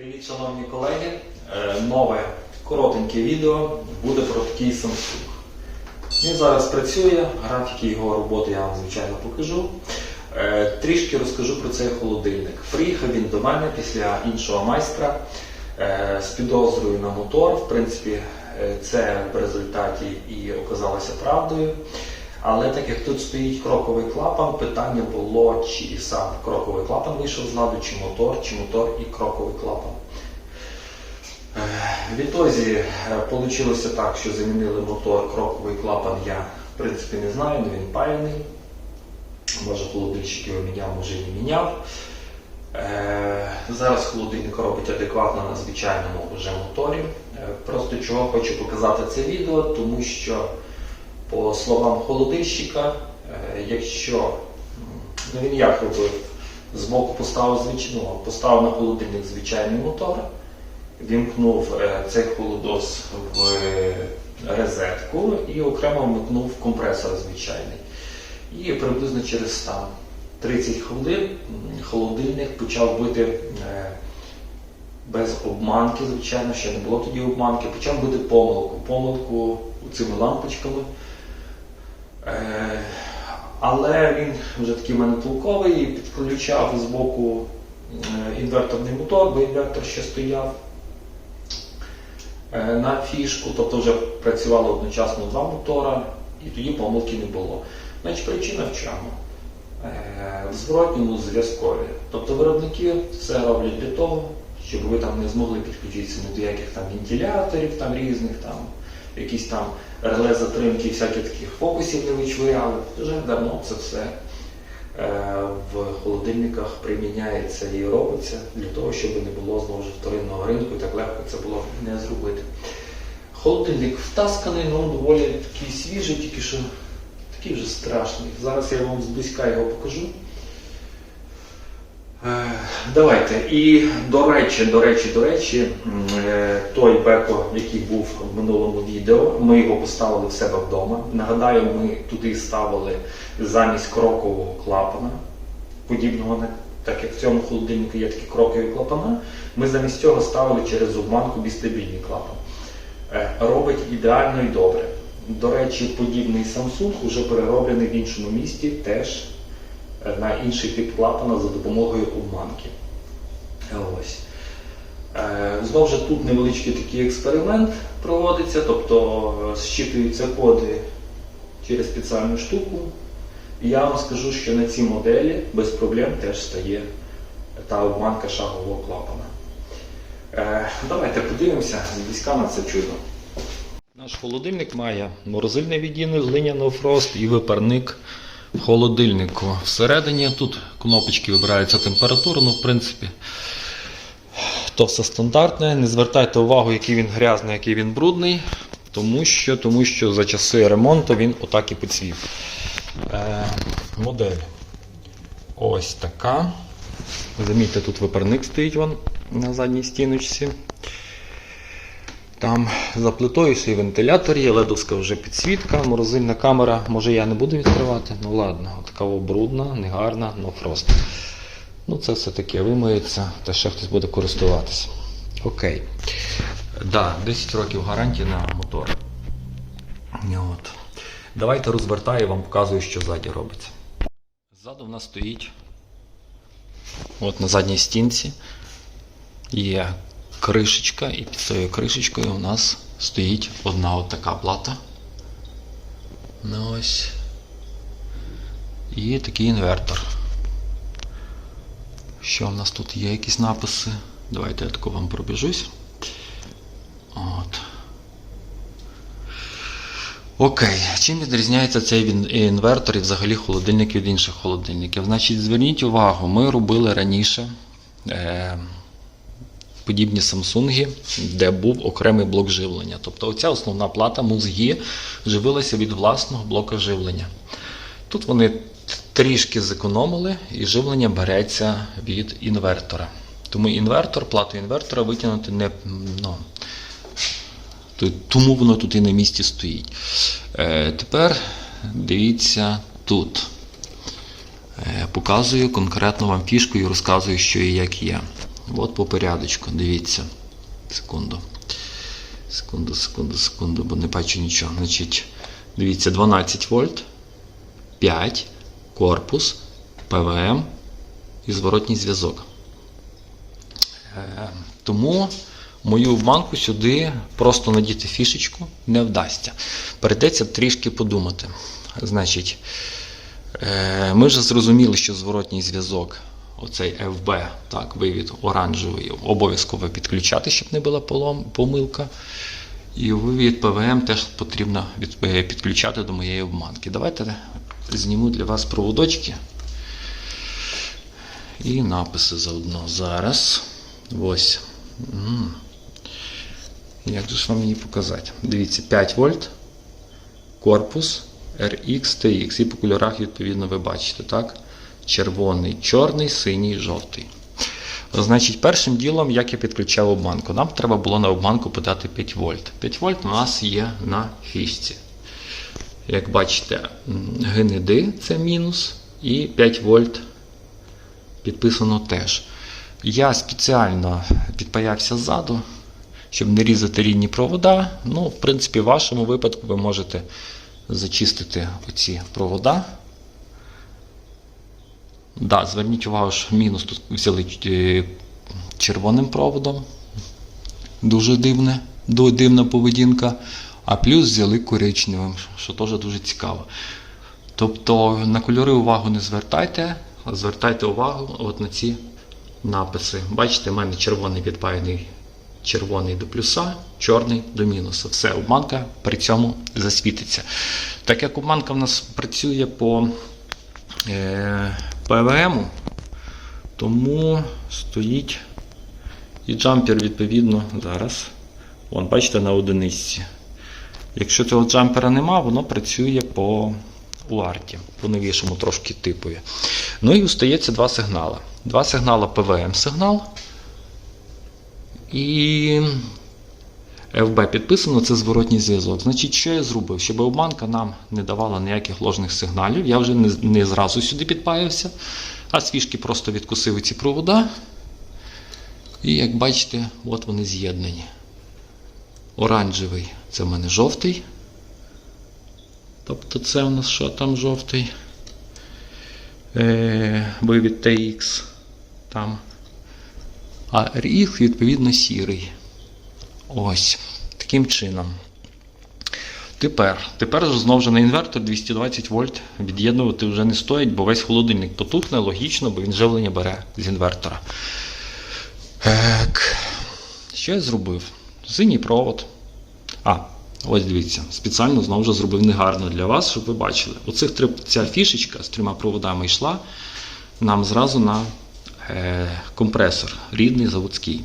Привіт, шановні колеги. Е, Нове коротеньке відео буде про такий Samsung. Він зараз працює, графіки його роботи я вам звичайно покажу. Е, Трішки розкажу про цей холодильник. Приїхав він до мене після іншого майстра е, з підозрою на мотор. В принципі, це в результаті і оказалося правдою. Але так як тут стоїть кроковий клапан, питання було, чи сам кроковий клапан вийшов з ладу, чи мотор, чи мотор і кроковий клапан. Е, В ітозі вийшло так, що замінили мотор, кроковий клапан я в принципі не знаю, але він паяний. Може холодильщик його міняв, може не міняв. Е, Зараз холодильник робить адекватно на звичайному вже моторі. Е, Просто чого хочу показати це відео, тому що по словам холодильщика, е, якщо ну він як робив, збоку поставив звич... ну, поставив на холодильник звичайний мотор, вімкнув е, цей холодос в розетку і окремо вмикнув компресор звичайний. І приблизно через там 30 хвилин холодильник почав бити е, без обманки, звичайно, ще не було тоді обманки, почав бити помилку. Помилку цими лампочками. Е, Але він вже такий мене толковий, підключав з боку е, інверторний мотор, бо інвертор ще стояв е, на фішку, тобто вже працювало одночасно два мотора, і тоді помилки не було. Значить, причина в чому? В зворотньому зв'язкові. Тобто виробники все роблять для того, щоб ви там не змогли підключитися ні до яких там вентиляторів там різних, там якісь там реле затримки, всяких таких фокусів не вичворяли. Вже давно це все е, в холодильниках приміняється і робиться для того, щоб не було знову ж вторинного ринку, і так легко це було не зробити. Холодильник втасканий, ну доволі такий свіжий, тільки що такий вже страшний. Зараз я вам зблизька його покажу. Е, Давайте. І до речі, до речі, до речі, е, той беко, який був в минулому відео, ми його поставили в себе вдома. Нагадаю, ми туди ставили замість крокового клапана, подібного так як в цьому холодильнику є такі крокові клапана. Ми замість цього ставили через обманку бістабільний клапан. Е, Робить ідеально і добре. До речі, подібний Samsung вже перероблений в іншому місті теж на інший тип клапана за допомогою обманки. Ось. Е, Знову ж тут невеличкий такий експеримент проводиться, тобто е, зчитуються коди через спеціальну штуку. Я вам скажу, що на цій моделі без проблем теж стає та обманка шагового клапана. Е, Давайте подивимося зблизька на це чудо. Наш холодильник має морозильне відділення фрост і випарник в холодильнику. Всередині тут кнопочки вибираються температуру, ну в принципі. То все стандартне. Не звертайте увагу, який він грязний, який він брудний, тому що, тому що за часи ремонту він отак і поцвів. Е, модель ось така. Замітьте, тут випарник стоїть вон на задній стіночці. Там за плитою свій вентилятор є, ледовська вже підсвітка, морозильна камера. Може я не буду відкривати? Ну ладно, така брудна, негарна, ну просто. Ну це все таке вимиється, та ще хтось буде користуватися. Окей. Да, 10 років гарантії на мотор. От. Давайте розвертаю, вам показую, що ззаді робиться. Ззаду в нас стоїть от на задній стінці є кришечка, і під цією кришечкою у нас стоїть одна от така плата. Ну ось. І такий інвертор. Що в нас тут є якісь написи? Давайте я тако вам пробіжусь. От. Окей, чим відрізняється цей інвертор і взагалі холодильник від інших холодильників? Значить, зверніть увагу, ми робили раніше е, подібні Samsung, де був окремий блок живлення. Тобто оця основна плата мозги живилася від власного блока живлення. Тут вони трішки зекономили і живлення береться від інвертора. Тому інвертор, плату інвертора витягнути не. Ну, тому воно тут і на місці стоїть. Е, тепер дивіться тут. Е, показую конкретно вам фішку і розказую, що і як є. От по порядочку, дивіться. Секунду. Секунду, секунду, секунду, бо не бачу нічого. Значить, дивіться, 12 вольт, 5, корпус, ПВМ і зворотній зв'язок. Е, Тому мою обманку сюди просто надіти фішечку не вдасться. Придеться трішки подумати. Значить, е, ми вже зрозуміли, що зворотній зв'язок, оцей FB, так, вивід оранжевий, обов'язково підключати, щоб не була полом- помилка. І вивід ПВМ теж потрібно е, підключати до моєї обманки. Давайте зніму для вас проводочки. І написи заодно зараз. Ось. Як же ж вам її показати? Дивіться, 5 вольт, корпус RX TX. І по кольорах, відповідно, ви бачите, так? Червоний, чорний, синій, жовтий. Значить, першим ділом, як я підключав обманку, нам треба було на обманку подати 5 вольт. 5 вольт у нас є на фішці. Як бачите, гниди це мінус, і 5 вольт підписано теж. Я спеціально підпаявся ззаду, щоб не різати рідні провода. Ну, в принципі, в вашому випадку ви можете зачистити оці провода. Да, зверніть увагу, що мінус тут взяли е, червоним проводом. Дуже дивне, дивна поведінка. А плюс взяли коричневим, що теж дуже цікаво. Тобто на кольори увагу не звертайте, а звертайте увагу от на ці написи. Бачите, в мене червоний підпаяний червоний до плюса, чорний до мінуса. Все, обманка при цьому засвітиться. Так як обманка в нас працює по е, ПВМ, тому стоїть і джампер відповідно зараз. Вон, бачите, на одиниці. Якщо цього джампера нема, воно працює по UART, по новішому трошки типові. Ну і остається два сигнали. Два сигнали ПВМ сигнал. І FB підписано, це зворотній зв'язок. Значить, що я зробив? Щоб обманка нам не давала ніяких ложних сигналів. Я вже не, не зразу сюди підпаявся, а свіжки просто відкусив ці провода. І як бачите, от вони з'єднані. Оранжевий це в мене жовтий. Тобто це у нас що там жовтий? Е, вивід TX там. А RX, відповідно, сірий. Ось. Таким чином. Тепер, тепер знову ж на інвертор 220 вольт від'єднувати вже не стоїть, бо весь холодильник потухне, логічно, бо він живлення бере з інвертора. Так. Що я зробив? Синій провод. А, ось дивіться, спеціально знову ж зробив негарно для вас, щоб ви бачили. Оцих три, ця фішечка з трьома проводами йшла нам зразу на е, компресор, рідний заводський.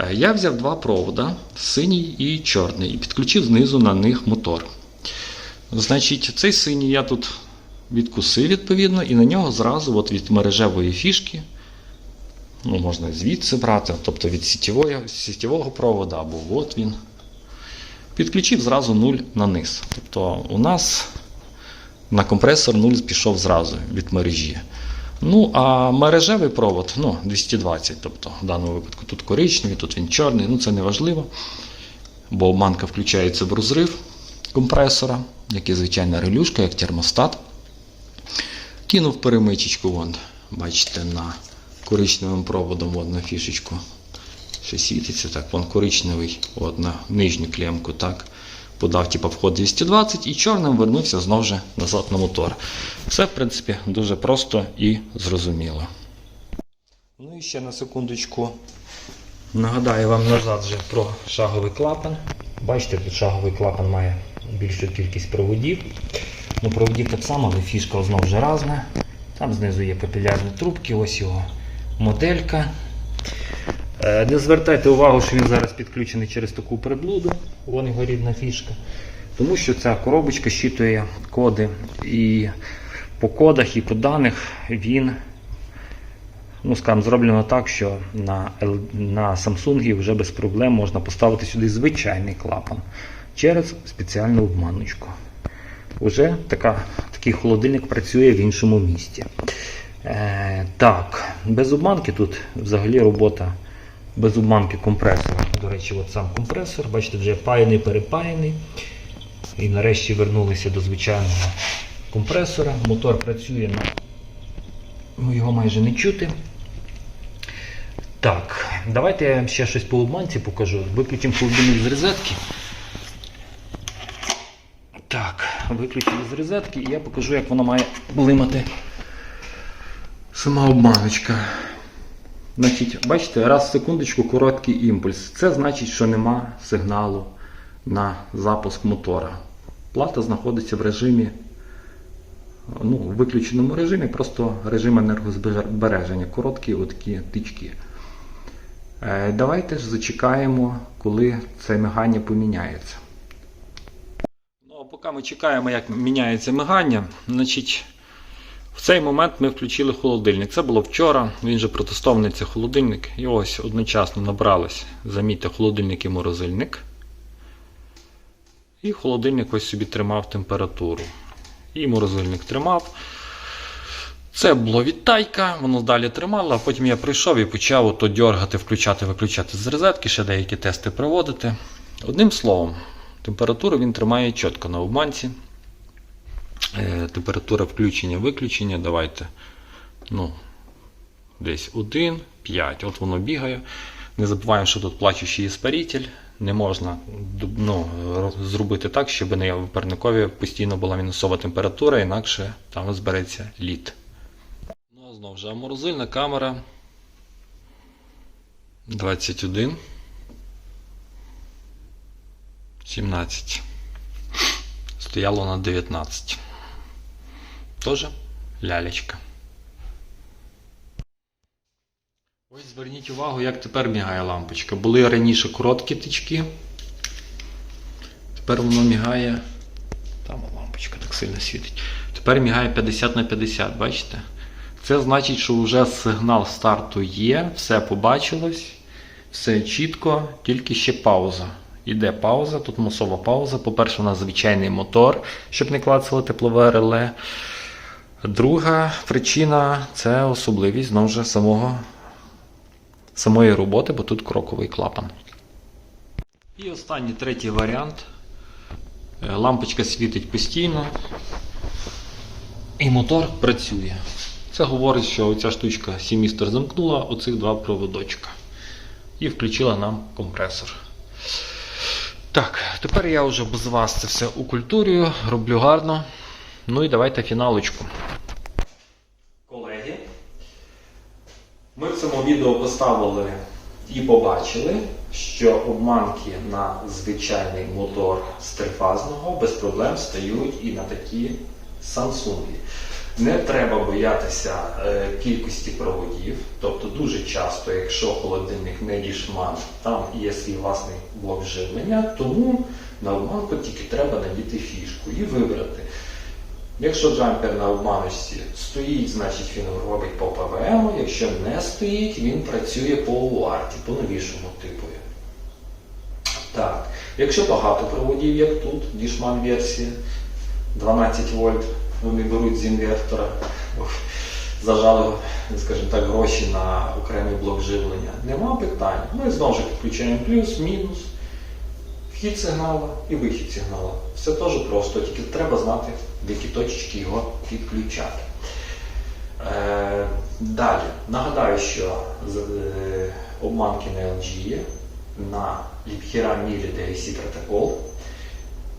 Е, я взяв два провода, синій і чорний, і підключив знизу на них мотор. Значить, цей синій я тут відкусив відповідно, і на нього зразу от від мережевої фішки ну, можна звідси брати, тобто від сітєвої, сітєвого провода, або от він. Підключив зразу 0 на низ. Тобто у нас на компресор 0 пішов зразу від мережі. Ну, а мережевий провод ну, 220, тобто в даному випадку тут коричневий, тут він чорний, ну це не важливо, бо обманка включається в розрив компресора, як і звичайна релюшка, як термостат. Кинув перемичечку, вон, бачите, на коричневим проводом вон, на фішечку. Ще світиться так, вон коричневий, от на нижню клемку, так. Подав типу, вход 220 і чорним вернувся знову ж назад на мотор. Все, в принципі, дуже просто і зрозуміло. Ну і ще на секундочку. Нагадаю вам назад вже про шаговий клапан. Бачите, тут шаговий клапан має більшу кількість проводів. Ну, проводів так само, але фішка знову ж разна. Там знизу є папілярні трубки, ось його моделька. Е, Не звертайте увагу, що він зараз підключений через таку приблуду, вон його рідна фішка. Тому що ця коробочка щитує коди і по кодах, і по даних він ну, скажімо, зроблено так, що на, на Samsung вже без проблем можна поставити сюди звичайний клапан через спеціальну обманочку. Уже така, такий холодильник працює в іншому місті. Е, так, без обманки тут взагалі робота без обманки компресора. До речі, от сам компресор, бачите, вже паяний, перепаяний. І нарешті вернулися до звичайного компресора. Мотор працює на ну, його майже не чути. Так, давайте я ще щось по обманці покажу. Виключимо холодильник з розетки. Так, виключили з розетки і я покажу, як вона має блимати сама обманочка. Значить, бачите, раз в секундочку короткий імпульс. Це значить, що нема сигналу на запуск мотора. Плата знаходиться в режимі, ну, в виключеному режимі, просто режим енергозбереження. Короткі отакі тички. Е, Давайте ж зачекаємо, коли це мигання поміняється. Ну, а поки ми чекаємо, як міняється мигання, значить, в цей момент ми включили холодильник. Це було вчора, він же протестований цей холодильник. І ось одночасно набрались, замітьте, холодильник і морозильник. І холодильник ось собі тримав температуру. І морозильник тримав. Це було відтайка, воно далі тримало, а потім я прийшов і почав ото дергати, включати, виключати з розетки, ще деякі тести проводити. Одним словом, температуру він тримає чітко на обманці. Е, температура включення-виключення, давайте. Ну, десь 1, 5. От воно бігає. Не забуваємо, що тут плачущий іспаритель. Не можна ну, зробити так, щоб на парникові постійно була мінусова температура, інакше там збереться лід. Ну, знову ж, а морозильна камера 21. 17. Стояло на 19. Тоже лялечка. Ось зверніть увагу, як тепер мігає лампочка. Були раніше короткі тички. Тепер воно мігає. Там лампочка так сильно світить. Тепер мігає 50 на 50, бачите? Це значить, що вже сигнал старту є, все побачилось, все чітко, тільки ще пауза. Іде пауза, тут мусова пауза. По-перше, у нас звичайний мотор, щоб не клацало теплове реле. Друга причина це особливість знову ж самого, самої роботи, бо тут кроковий клапан. І останній третій варіант. Е, Лампочка світить постійно, і мотор працює. Це говорить, що ця штучка сімістер замкнула оцих два проводочка. І включила нам компресор. Так, тепер я вже без вас це все укультурюю, роблю гарно. Ну і давайте фіналочку. Колеги, ми в цьому відео поставили і побачили, що обманки на звичайний мотор з трифазного без проблем стають і на такі Samsung. Не треба боятися е, кількості проводів, тобто дуже часто, якщо холодильник не дішман, там є свій власний блок живлення, тому на обманку тільки треба надіти фішку і вибрати. Якщо джампер на обманочці стоїть, значить він робить по ПВМ, якщо не стоїть, він працює по УАРТі, по новішому типові. Так, якщо багато проводів, як тут, дішман версія 12 вольт, вони беруть з інвертора, зажали, скажімо так, гроші на окремий блок живлення. Нема питань. Ми знову ж підключаємо плюс, мінус, вхід сигналу і вихід сигналу. Все теж просто, тільки треба знати, в які точечки його підключати. Е, далі, нагадаю, що е, обманки на LG є, на Liebherr Mili DSC протокол.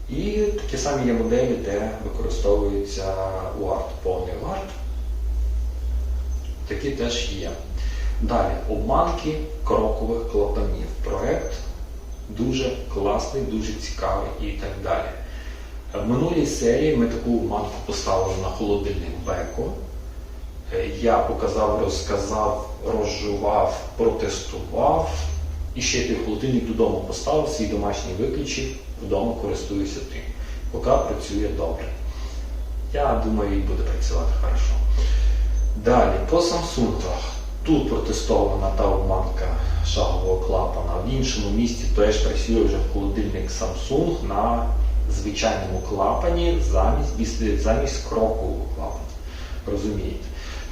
І такі самі є моделі, де використовується UART, повний UART. Такі теж є. Далі, обманки крокових клапанів. Проект дуже класний, дуже цікавий і так далі. В минулій серії ми таку обманку поставили на холодильник Беко. Е, Я показав, розказав, розжував, протестував. І ще той холодильник додому поставив, свій домашній виключив, вдома користуюся тим. Поки працює добре. Я думаю, і буде працювати хорошо. Далі, по Samsung. Тут протестована та обманка шагового клапана. В іншому місці теж працює вже холодильник Samsung на звичайному клапані замість, замість крокового клапана. Розумієте?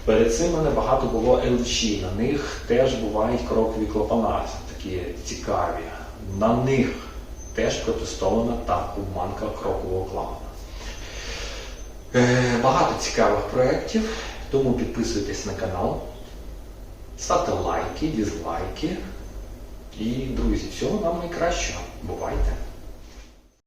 Перед цим мене багато було LG, на них теж бувають крокові клапана, такі цікаві. На них теж протестована та обманка крокового клапана. Е, Багато цікавих проєктів, тому підписуйтесь на канал, ставте лайки, дізлайки. І, друзі, всього вам найкращого. Бувайте!